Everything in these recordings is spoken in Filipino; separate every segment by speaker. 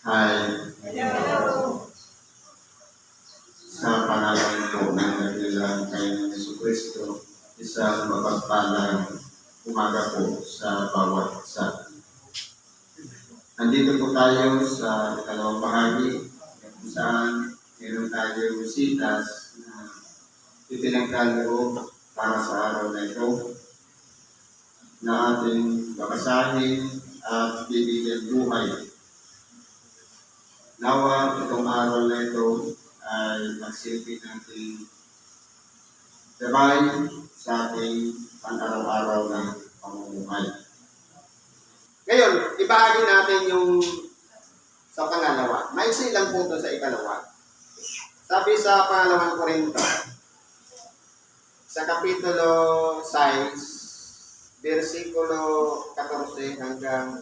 Speaker 1: Hi. Sa pangalan po ng dakilang kay Yesu Kristo, isang mapagpalang umaga po sa bawat isa. Nandito po tayo sa ikalawang bahagi kung saan meron tayo visitas na itinagkaloob para sa araw na ito na ating babasahin at bibigyan buhay Nawa itong araw na ito ay magsilbi natin gabay sa ating pan-araw-araw na pamumuhay.
Speaker 2: Ngayon, ibahagi natin yung sa pangalawa. Maiksi lang po ito sa ikalawa. Sabi sa pangalawang Korinto, sa kapitulo 6, versikulo 14 hanggang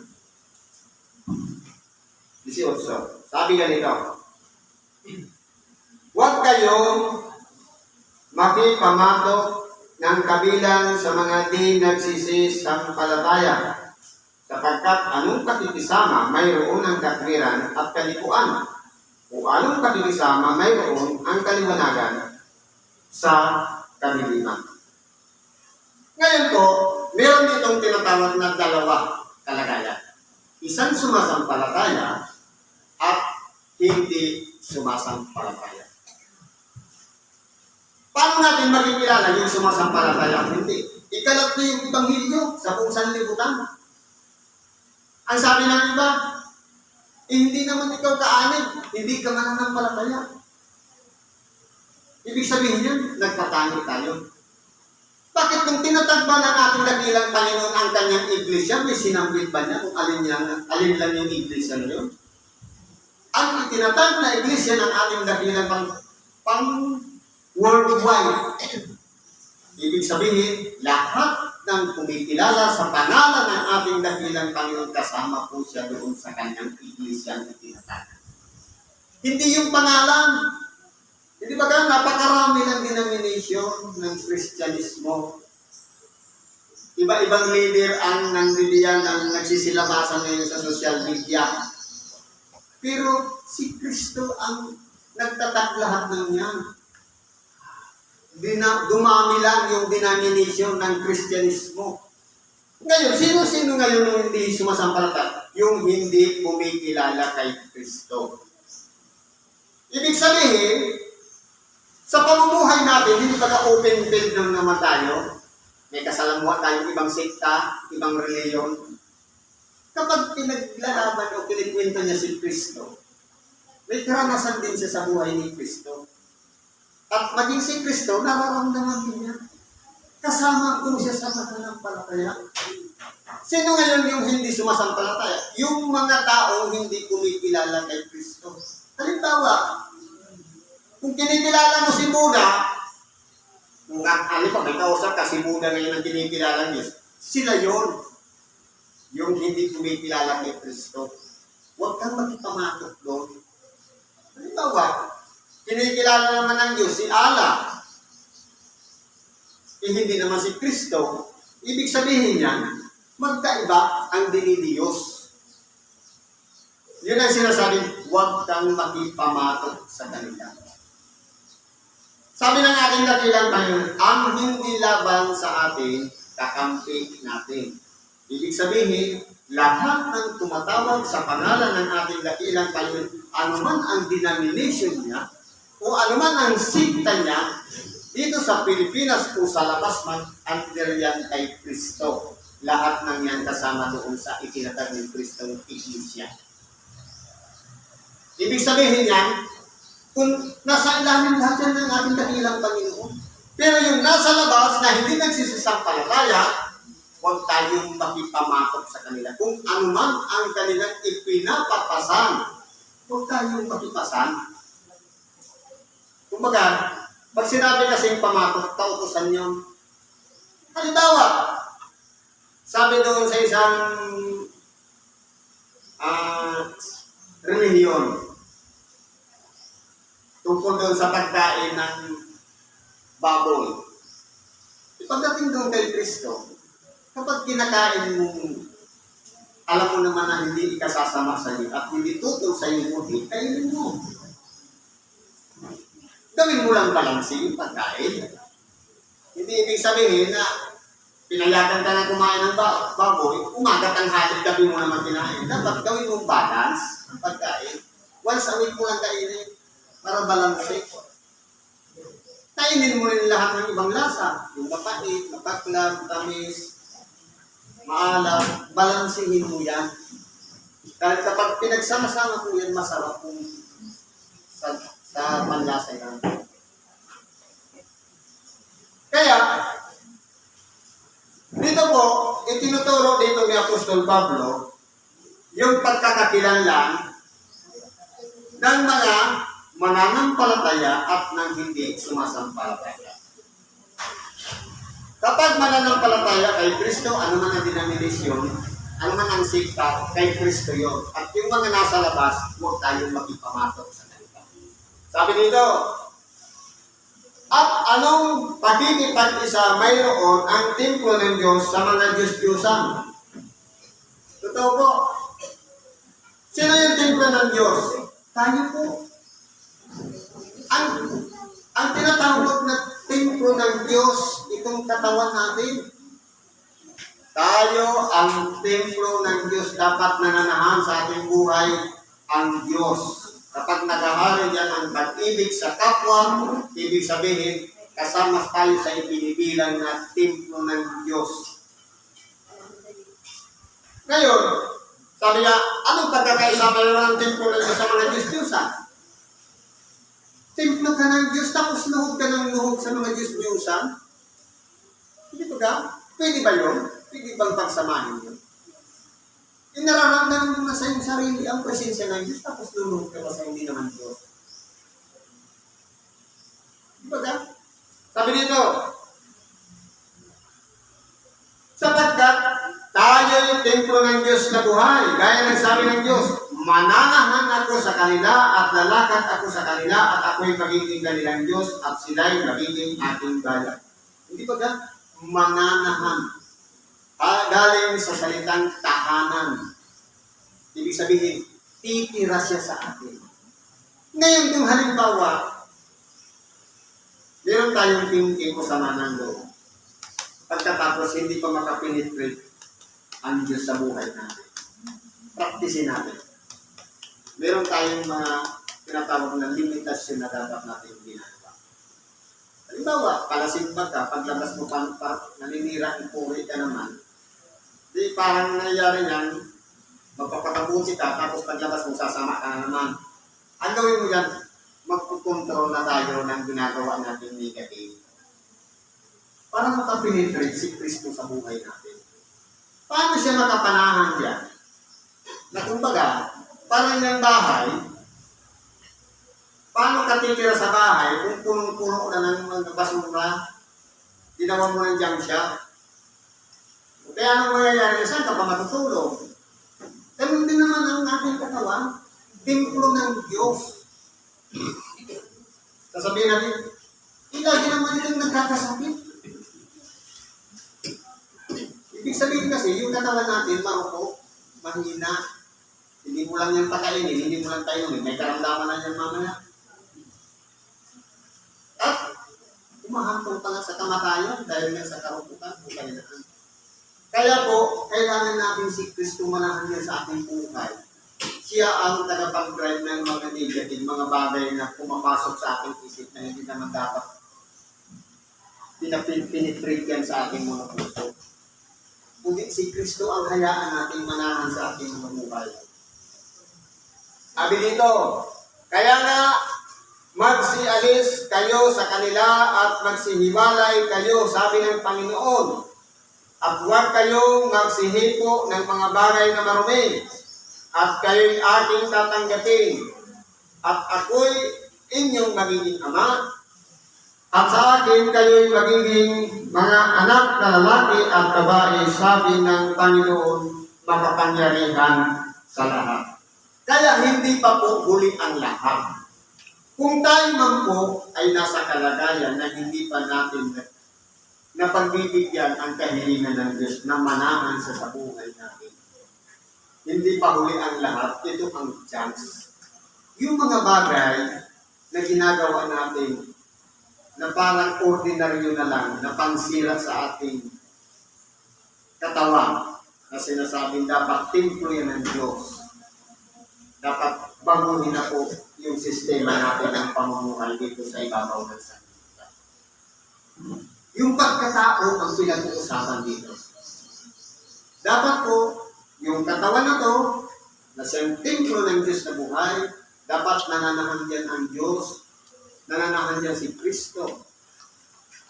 Speaker 2: 18. Sabi ganito, Huwag kayong makipamatok ng kabilang sa mga di nagsisisampalataya sapagkat anong pakikisama mayroon ang katwiran at kalikuan o anong pakikisama mayroon ang kaliwanagan sa kadiliman. Ngayon po, meron ditong tinatawag na dalawa kalagayan. Isang sumasampalataya at hindi sumasampalataya. Paano natin makikilala yung sumasampalataya at hindi? Ikalat na yung ibanghilyo sa kung saan libutan. Ang sabi ng iba, hindi naman ikaw kaanib, hindi ka mananampalataya. Ibig sabihin yun, nagpatangi tayo. Bakit kung tinatagba ng ating dakilang Panginoon ang kanyang iglesia, may sinambit ba niya kung alin, niya, alin lang yung iglesia na yun? Ang itinatag na iglesia ng ating dakilang pang, pang worldwide. Ibig sabihin, lahat ng kumikilala sa pangalan ng ating dakilang Panginoon kasama po siya doon sa kanyang iglesia ang itinatag. Hindi yung pangalan. Hindi ba ka napakarami ng denomination ng Kristyanismo? Iba-ibang leader ang nandidiyan ang nagsisilabasan ngayon sa social media. Pero si Kristo ang nagtatag lahat ng yan. Dina, dumami lang yung denomination ng Kristyanismo. Ngayon, sino-sino ngayon yung hindi sumasampalataya? Yung hindi kumikilala kay Kristo. Ibig sabihin, sa pamumuhay natin, hindi ba open field lang naman tayo? May kasalamuha tayong ibang sekta, ibang reliyon. Kapag pinaglalaban o kinikwento niya si Kristo, may karanasan din siya sa buhay ni Kristo. At maging si Kristo, nararamdaman din niya. Kasama ko siya sa pananampalataya. Sino ngayon yung hindi sumasampalataya? Yung mga taong hindi kumikilala kay Kristo. Halimbawa, kung kinikilala mo si Buddha, kung ano pa, may kausap ka, si Buddha ngayon ang kinikilala niyo, sila yon yung hindi kumikilala kay Kristo. Huwag kang magpamatok doon. Halimbawa, kinikilala naman ng Diyos si Allah. Eh, hindi naman si Kristo. Ibig sabihin niya, magkaiba ang dinidiyos. Yun ang sinasabi, huwag kang makipamatok sa kanila. Sabi ng ating dakilang Panginoon, ang hindi laban sa atin, kakampi natin. Ibig sabihin, lahat ng tumatawag sa pangalan ng ating dakilang Panginoon, anuman ang denomination niya, o anuman ang sikta niya, dito sa Pilipinas o sa labas man, under yan kay Kristo. Lahat ng yan kasama doon sa itinatag ng Kristo ng Iglesia. Ibig sabihin yan, kung nasa ilalim lahat yan ng ating dakilang Panginoon. Pero yung nasa labas na hindi nagsisisampalataya, huwag tayong makipamakot sa kanila. Kung anuman ang kanilang ipinapapasan, huwag tayong makipasan. Kumbaga, pag sinabi kasing pamakot, tautosan yun. Halimbawa, sabi doon sa isang ah relihiyon, tungkol doon sa pagkain ng baboy. Pagdating doon kay Kristo, kapag kinakain mong alam mo naman na hindi ikasasama sa iyo at hindi tutol sa iyo mundi, kainin mo. Gawin mo lang balanse yung pagkain. Hindi ibig sabihin na pinayagan ka na kumain ng ba- baboy, umaga tanghali, gabi mo naman kinain. Dapat gawin mong balance ang pagkain. Once a week mo lang kainin para balanse. Kainin mo rin lahat ng ibang lasa. Yung mapait, mapaklam, tamis, maalam, balansihin mo yan. Dahil kapag pinagsama-sama po yan, masarap kung sa, sa panlasa yan. Kaya, dito po, itinuturo dito ni Apostol Pablo yung pagkakakilanlan ng mga mananampalataya at ng hindi sumasampalataya. Kapag mananampalataya kay Kristo, ano man ang denominasyon, ano man ang sikta, kay Kristo yon. At yung mga nasa labas, huwag tayong makipamatok sa kanila. Sabi dito, at anong pagkikipag-isa mayroon ang templo ng Diyos sa mga Diyos-Diyosan? Totoo po. Sino yung templo ng Diyos? Tayo po. Ang, ang tinatawag na templo ng Diyos, itong katawan natin. Tayo ang templo ng Diyos. Dapat nananahan sa ating buhay ang Diyos. Kapag nagahari yan ang pag-ibig sa kapwa, ibig sabihin, kasama tayo sa ibinibilang na templo ng Diyos. Ngayon, sabi niya, anong pagkakaisa mayroon ng templo ng Diyos sa mga Diyos-Diyosan? Templo ka ng Diyos, tapos luhog ka ng luhog sa mga Diyos-Diyosan? Hindi ba ka? Pwede ba yun? Pwede bang pagsamahin yun? Inararamdaman mo na sa iyong sarili ang presensya ng Diyos, tapos luluhog ka pa sa hindi naman Diyos. Di ba ka? Sabi dito, sapagkat tayo yung templo ng Diyos na buhay. Gaya ng sabi ng Diyos, mananahan ako sa kanila at lalakad ako sa kanila at ako'y magiging kanilang Diyos at sila'y magiging ating bayan. Hindi ba ka? Mananahan. Ah, galing sa salitang tahanan. Ibig sabihin, titira siya sa atin. Ngayon kung halimbawa, meron tayong thinking ko sa manando. Pagkatapos, hindi pa makapenetrate ang Diyos sa buhay natin. Praktisin natin. Meron tayong mga tinatawag na limitasyon na dapat natin ginagawa. Halimbawa, palasimba ka, paglabas mo pa, pa naninira, ipuri ka naman, di parang nangyayari yan, magpapakabuti ka, tapos paglabas mo, sasama ka na naman. Ang gawin mo yan, magkukontrol na tayo ng ginagawa natin negative. Para makapenetrate si Kristo sa buhay natin. Paano siya makapanahan diyan? Na kumbaga, parang yung bahay, paano ka titira sa bahay kung punong-puno na ng mga basura, ginawa mo ng junk shop? Kaya anong mangyayari saan ka pa matutulog? Ganun din naman ang ating katawan, templo ng Diyos. Sasabihin natin, eh, lagi naman yung nagkakasakit. Ibig sabihin kasi, yung katawan natin, marupok, mahina. Hindi mo lang yung pakainin, hindi mo lang tayo may karamdaman na yan mamaya. At, umahantong pa nga sa kamatayan dahil nga sa karupukan o kalinaan. Kaya po, kailangan natin si Kristo manahan yan sa ating buhay. Siya ang tagapag-drive ng mga negative, mga bagay na pumapasok sa ating isip na hindi naman dapat pinapinitrate yan sa ating mga puso. Kundi si Kristo ang hayaan nating manahan sa ating mga buhay. Sabi dito, kaya nga magsialis kayo sa kanila at magsihiwalay kayo, sabi ng Panginoon. At huwag kayong magsihipo ng mga bagay na marumi, at kayo'y aking tatanggapin. At ako'y inyong magiging ama, at sa akin kayo'y magiging mga anak na lalaki at babae, sabi ng Panginoon, makapangyarihan sa lahat. Kaya hindi pa po huli ang lahat. Kung tayo man po ay nasa kalagayan na hindi pa natin na pagbibigyan ang kahilingan ng Diyos na manahan sa sa buhay natin. hindi pa huli ang lahat, ito ang chance. Yung mga bagay na ginagawa natin na parang ordinaryo na lang, na pansira sa ating katawan, na sinasabing dapat templo yan ng Diyos. Dapat baguhin na po yung sistema natin ng pamumuhay dito sa ibabaw ng sanlibutan. Yung pagkatao ang pinag-uusapan dito. Dapat po, yung katawan na to, na siyang templo ng Diyos na buhay, dapat nananahan dyan ang Diyos, nananahan dyan si Kristo.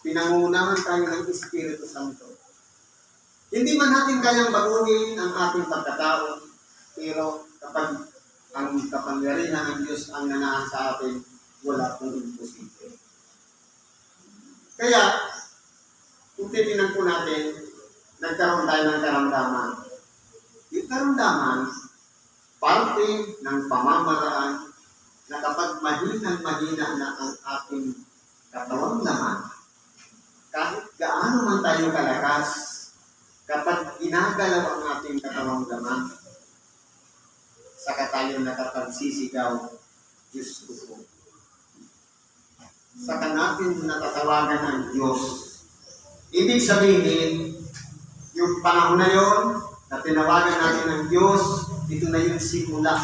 Speaker 2: Pinangunahan tayo ng Espiritu Santo. Hindi man natin kayang baguhin ang ating pagkatao, pero kapag ang kapangyarihan ng Diyos ang nanahan sa atin, wala pong imposible. Kaya, kung titignan po natin, nagkaroon tayo ng karamdaman. Yung karamdaman, parte ng pamamaraan na kapag mahinang-mahina na ang ating katawang laman, kahit gaano man tayo kalakas, kapag inagalaw ang ating katawang laman, saka tayo nakapagsisigaw, Diyos ko po. Saka natin natatawagan ang Diyos. Ibig sabihin, yung panahon na yon na tinawagan natin ng Diyos, ito na yung simula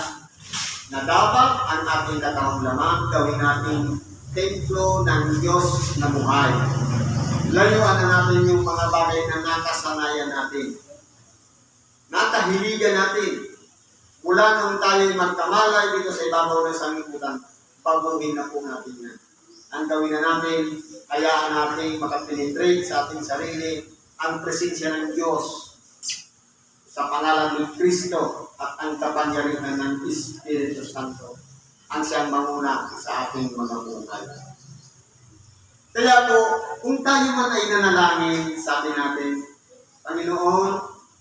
Speaker 2: na dapat ang ating katawang laman gawin natin templo ng Diyos na buhay. Layuan na natin yung mga bagay na nakasanayan natin. Nakahiligan natin. Mula nung tayo magkamalay dito sa ibabaw ng sangibutan, baguhin na po natin yan. Ang gawin na natin, hayaan natin makapenetrate sa ating sarili ang presensya ng Diyos sa pangalan ni Kristo at ang kapangyarihan ng Espiritu Santo ang siyang manguna sa ating mga buhay. Kaya po, kung tayo man ay nanalangin, sabi natin, Panginoon,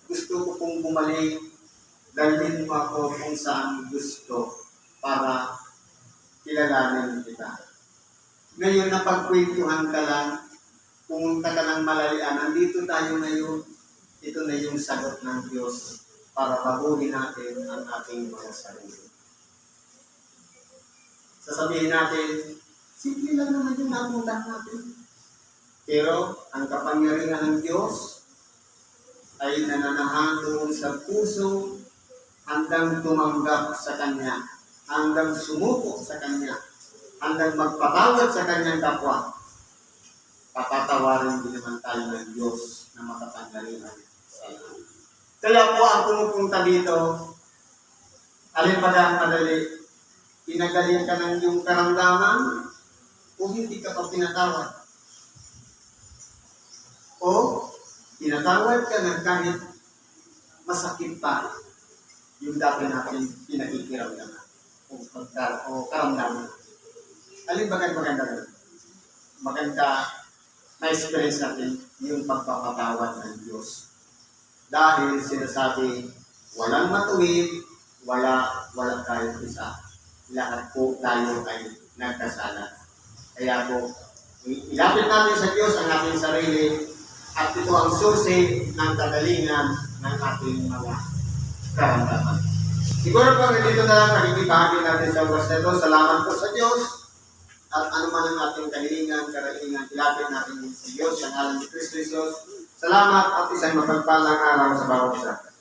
Speaker 2: gusto ko pong bumalik, dalhin mo ako kung saan gusto para kilalanin kita. Ngayon, napagkwentuhan ka lang, pumunta ka ng malalian, nandito tayo ngayon, ito na yung sagot ng Diyos para baguhin natin ang ating mga sarili. Sasabihin natin, simple lang naman yung napunta natin. Pero ang kapangyarihan ng Diyos ay nananahan doon sa puso hanggang tumanggap sa Kanya, hanggang sumuko sa Kanya, hanggang magpatawad sa Kanyang kapwa. Papatawarin din naman tayo ng Diyos na makapangyarihan sa. Kaya po ang pumupunta dito, alin ba ang madali? Pinagaling ka ng iyong karamdaman o hindi ka pa pinatawad? O pinatawad ka ng kahit masakit pa yung dati natin pinakikiramdaman o, pagka, o karamdaman. Alin ba ang maganda doon? Maganda na experience natin yung pagpapatawad ng Diyos. Dahil sinasabi, walang matuwid, wala, wala tayong isa. Lahat po tayo ay nagkasala. Kaya po, ilapit natin sa Diyos ang ating sarili at ito ang susi ng kagalingan ng ating mga karamdaman. Siguro po, dito na lang nakikibahagi natin sa oras na ito. Salamat po sa Diyos at ano man ang ating kahilingan, karaingan, ilapit natin sa Diyos, sa ngalan ni Kristo Jesus. Salamat at isang mapagpalang araw sa bawat isa.